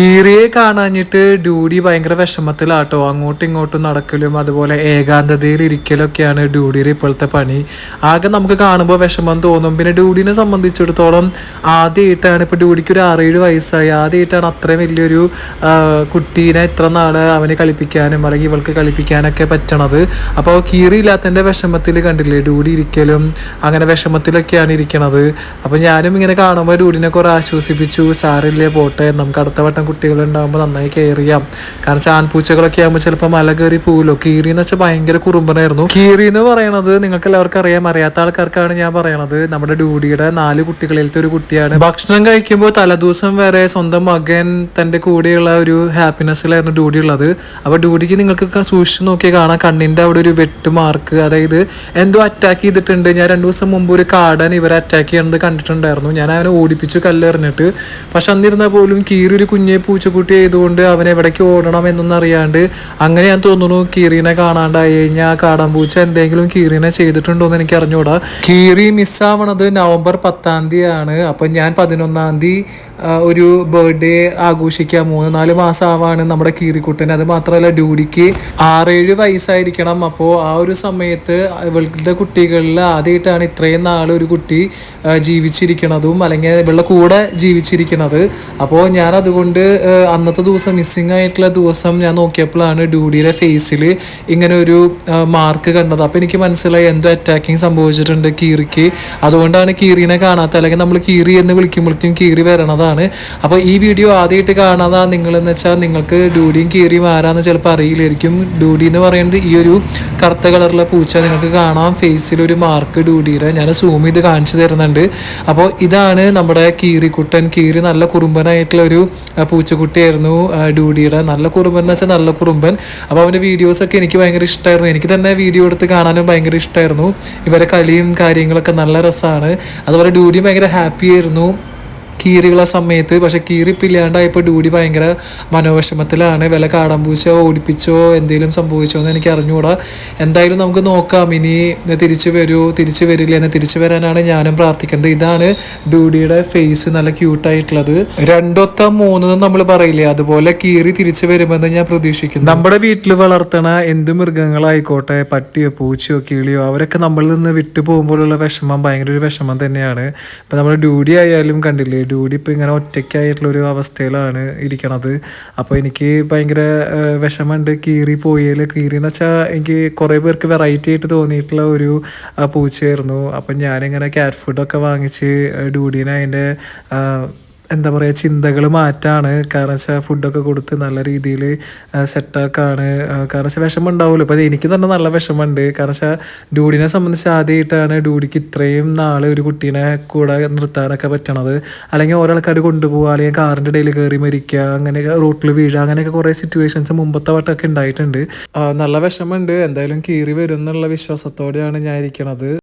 കീറിയെ കാണാഞ്ഞിട്ട് ഡ്യൂഡി ഭയങ്കര വിഷമത്തിലാട്ടോ. അങ്ങോട്ടും ഇങ്ങോട്ടും നടക്കലും അതുപോലെ ഏകാന്തതയിൽ ഇരിക്കലൊക്കെയാണ് ഡ്യൂഡിയുടെ ഇപ്പോഴത്തെ പണി. ആകെ നമുക്ക് കാണുമ്പോൾ വിഷമം തോന്നും. പിന്നെ ഡ്യൂഡിനെ സംബന്ധിച്ചിടത്തോളം ആദ്യമായിട്ടാണ് ഇപ്പോൾ ഡ്യൂഡിക്ക് ഒരു ആറേഴ് വയസ്സായി. ആദ്യമായിട്ടാണ് അത്രയും വലിയൊരു കുട്ടീനെ ഇത്ര നാൾ അവനെ കളിപ്പിക്കാനും അല്ലെങ്കിൽ ഇവൾക്ക് കളിപ്പിക്കാനൊക്കെ പറ്റണത്. അപ്പോൾ കീറിയില്ലാത്തതിന്റെ വിഷമത്തിൽ കണ്ടില്ലേ? ഡ്യൂഡി ഇരിക്കലും അങ്ങനെ വിഷമത്തിലൊക്കെയാണ് ഇരിക്കണത്. അപ്പോൾ ഞാനും ഇങ്ങനെ കാണുമ്പോൾ ഡ്യൂഡിനെ കുറേ ആശ്വസിപ്പിച്ചു. സാറില്ലേ പോട്ടെ നമുക്ക് അടുത്ത വട്ടം കുട്ടികളുണ്ടാകുമ്പോൾ നന്നായി കെയർ ചെയ്യാം. കാരണം ചാൻപൂച്ചകളൊക്കെ ആകുമ്പോൾ ചിലപ്പോൾ മല കയറി പോവുമല്ലോ കീറി എന്ന് വെച്ചാൽ ഭയങ്കര കുറുമ്പനായിരുന്നു. കീറി എന്ന് പറയണത് നിങ്ങൾക്ക് എല്ലാവർക്കും അറിയാം. അറിയാത്ത ആൾക്കാർക്കാണ് ഞാൻ പറയണത്. നമ്മുടെ ഡ്യൂഡിയുടെ നാല് കുട്ടികളിലത്തെ ഒരു കുട്ടിയാണ്. ഭക്ഷണം കഴിക്കുമ്പോൾ തലേദിവസം വരെ സ്വന്തം മകൻ തന്റെ കൂടെയുള്ള ഒരു ഹാപ്പിനെസ്സിലായിരുന്നു ഡ്യൂഡി ഉള്ളത്. അപ്പോൾ ഡ്യൂഡിക്ക് നിങ്ങൾക്ക് സൂക്ഷിച്ച് നോക്കിയാൽ കാണാം. കണ്ണിന്റെ അവിടെ ഒരു വെട്ട് മാർക്ക് അതായത് എന്തോ അറ്റാക്ക് ചെയ്തിട്ടുണ്ട്. ഞാൻ രണ്ടു ദിവസം മുമ്പ് ഒരു കാടൻ ഇവരെ അറ്റാക്ക് ചെയ്യണത് കണ്ടിട്ടുണ്ടായിരുന്നു. ഞാൻ അവനെ ഓടിപ്പിച്ചു കല്ലെറിഞ്ഞിട്ട്. പക്ഷെ അന്നിരുന്നാൽ പോലും കീറി ഒരു കുഞ്ഞെ പൂച്ചക്കുട്ടി ആയതുകൊണ്ട് അവൻ എവിടേക്ക് ഓടണം എന്നൊന്നും അറിയാണ്ട് അങ്ങനെ ഞാൻ തോന്നുന്നു കീറിനെ കാണാണ്ടായി കഴിഞ്ഞാൽ ആ കാടാൻ പൂച്ച എന്തെങ്കിലും കീറിനെ ചെയ്തിട്ടുണ്ടോ എന്ന് എനിക്ക് അറിഞ്ഞൂടാ കീറി മിസ്സാവണത് നവംബർ പത്താം തീയതിയാണ്. അപ്പം ഞാൻ പതിനൊന്നാം തീയതി ഒരു ബർത്ത്ഡേ ആഘോഷിക്കുക. മൂന്ന് നാല് മാസം ആവാണ് നമ്മുടെ കീറിക്കുട്ടൻ. അത് മാത്രമല്ല ഡ്യൂഡിക്ക് ആറേഴ് വയസ്സായിരിക്കണം. അപ്പോൾ ആ ഒരു സമയത്ത് ഇവളുടെ കുട്ടികളിൽ ആദ്യമായിട്ടാണ് ഇത്രയും നാൾ ഒരു കുട്ടി ജീവിച്ചിരിക്കണതും അല്ലെങ്കിൽ ഇവളുടെ കൂടെ ജീവിച്ചിരിക്കണത്. അപ്പോൾ ഞാൻ അതുകൊണ്ട് അന്നത്തെ ദിവസം മിസ്സിങ് ആയിട്ടുള്ള ദിവസം ഞാൻ നോക്കിയപ്പോഴാണ് ഡ്യൂഡിയുടെ ഫേസിൽ ഇങ്ങനെ ഒരു മാർക്ക് കണ്ടത്. അപ്പോൾ എനിക്ക് മനസ്സിലായി എന്തോ അറ്റാക്കിങ് സംഭവിച്ചിട്ടുണ്ട് കീറിക്ക്. അതുകൊണ്ടാണ് കീറിനെ കാണാത്ത അല്ലെങ്കിൽ നമ്മൾ കീറി എന്ന് വിളിക്കുമ്പോഴേക്കും കീറി വരണതാണ്. അപ്പോൾ ഈ വീഡിയോ ആദ്യമായിട്ട് കാണാതാ നിങ്ങളെന്ന് വെച്ചാൽ നിങ്ങൾക്ക് ഡൂഡിയും കീറിയും ആരാന്ന് ചിലപ്പോൾ അറിയില്ലായിരിക്കും. ഡൂഡി എന്ന് പറയുന്നത് ഈ ഒരു കറുത്ത കളറിലെ പൂച്ച നിങ്ങൾക്ക് കാണാം. ഫേസിലൊരു മാർക്ക് ഡൂഡിയുടെ. ഞാൻ സൂം ചെയ്ത് കാണിച്ചു തരുന്നുണ്ട്. അപ്പോൾ ഇതാണ് നമ്മുടെ കീറിക്കുട്ടൻ. കീറി നല്ല കുറുമ്പനായിട്ടുള്ള ഒരു പൂച്ചക്കുട്ടിയായിരുന്നു ഡൂഡിയുടെ. നല്ല കുറുമ്പൻ എന്ന് വെച്ചാൽ നല്ല കുറുമ്പൻ. അപ്പോൾ അവന്റെ വീഡിയോസൊക്കെ എനിക്ക് ഭയങ്കര ഇഷ്ടമായിരുന്നു എനിക്ക് തന്നെ വീഡിയോ എടുത്ത് കാണാനും ഭയങ്കര ഇഷ്ടമായിരുന്നു ഇവരെ കളിയും കാര്യങ്ങളൊക്കെ നല്ല രസമാണ് അതുപോലെ ഡൂഡിയും ഭയങ്കര ഹാപ്പി ആയിരുന്നു. കീറിയുള്ള സമയത്ത് പക്ഷെ കീറിപ്പില്ലാണ്ടായപ്പോൾ ഡ്യൂടി ഭയങ്കര മനോവിഷമത്തിലാണ്. വില കാടമ്പൂച്ചോ ഓടിപ്പിച്ചോ എന്തെങ്കിലും സംഭവിച്ചോ എന്ന് എനിക്ക് അറിഞ്ഞുകൂടാ എന്തായാലും നമുക്ക് നോക്കാം. ഇനി തിരിച്ചു വരൂ തിരിച്ചു വരില്ല എന്ന് തിരിച്ചു വരാനാണ് ഞാനും പ്രാർത്ഥിക്കേണ്ടത്. ഇതാണ് ഡ്യൂടിയുടെ ഫേസ് നല്ല ക്യൂട്ടായിട്ടുള്ളത് രണ്ടൊത്ത മൂന്നും നമ്മൾ പറയില്ലേ അതുപോലെ കീറി തിരിച്ചു വരുമെന്ന് ഞാൻ പ്രതീക്ഷിക്കുന്നു. നമ്മുടെ വീട്ടിൽ വളർത്തണ എന്ത് മൃഗങ്ങളായിക്കോട്ടെ പട്ടിയോ പൂച്ചയോ കിളിയോ അവരൊക്കെ നമ്മളിൽ നിന്ന് വിട്ടു പോകുമ്പോഴുള്ള വിഷമം ഭയങ്കര ഒരു വിഷമം തന്നെയാണ്. ഇപ്പം നമ്മൾ ഡ്യൂഡി ആയാലും കണ്ടില്ലേ ഡ്യൂഡി ഇപ്പോൾ ഇങ്ങനെ ഒറ്റയ്ക്കായിട്ടുള്ളൊരു അവസ്ഥയിലാണ് ഇരിക്കണത്. അപ്പോൾ എനിക്ക് ഭയങ്കര വിഷമമുണ്ട് കീറി പോയതിൽ കീറി എന്ന് വെച്ചാൽ എനിക്ക് കുറേ പേർക്ക് വെറൈറ്റി ആയിട്ട് തോന്നിയിട്ടുള്ള ഒരു പൂച്ചയായിരുന്നു. അപ്പം ഞാനിങ്ങനെ ക്യാറ്റ് ഫുഡൊക്കെ വാങ്ങിച്ച് ഏഹ്, ഡ്യൂഡീനെ അതിന്റെ എന്താ പറയുക ചിന്തകൾ മാറ്റാണ്. കാരണം വെച്ചാൽ ഫുഡൊക്കെ കൊടുത്ത് നല്ല രീതിയിൽ സെറ്റാക്കാണ് കാരണം വെച്ചാൽ വിഷമം ഉണ്ടാവുമല്ലോ അപ്പോൾ എനിക്ക് തന്നെ നല്ല വിഷമമുണ്ട്. കാരണം വെച്ചാൽ ഡ്യൂഡിനെ സംബന്ധിച്ച് ആദ്യമായിട്ടാണ് ഡ്യൂഡിക്ക് ഇത്രയും നാൾ ഒരു കുട്ടീനെ കൂടെ നിർത്താനൊക്കെ പറ്റണത്. അല്ലെങ്കിൽ ഓരോ ആൾക്കാർ കൊണ്ടുപോകുക അല്ലെങ്കിൽ കാറിന്റെ ഇടയിൽ കയറി മരിക്കുക അങ്ങനെ റോട്ടിൽ വീഴുക അങ്ങനെയൊക്കെ കുറേ സിറ്റുവേഷൻസ് മുമ്പത്തെ വട്ടമൊക്കെ ഉണ്ടായിട്ടുണ്ട്. നല്ല വിഷമമുണ്ട്. എന്തായാലും കീറി വരും എന്നുള്ള വിശ്വാസത്തോടെയാണ് ഞാൻ ഇരിക്കണത്.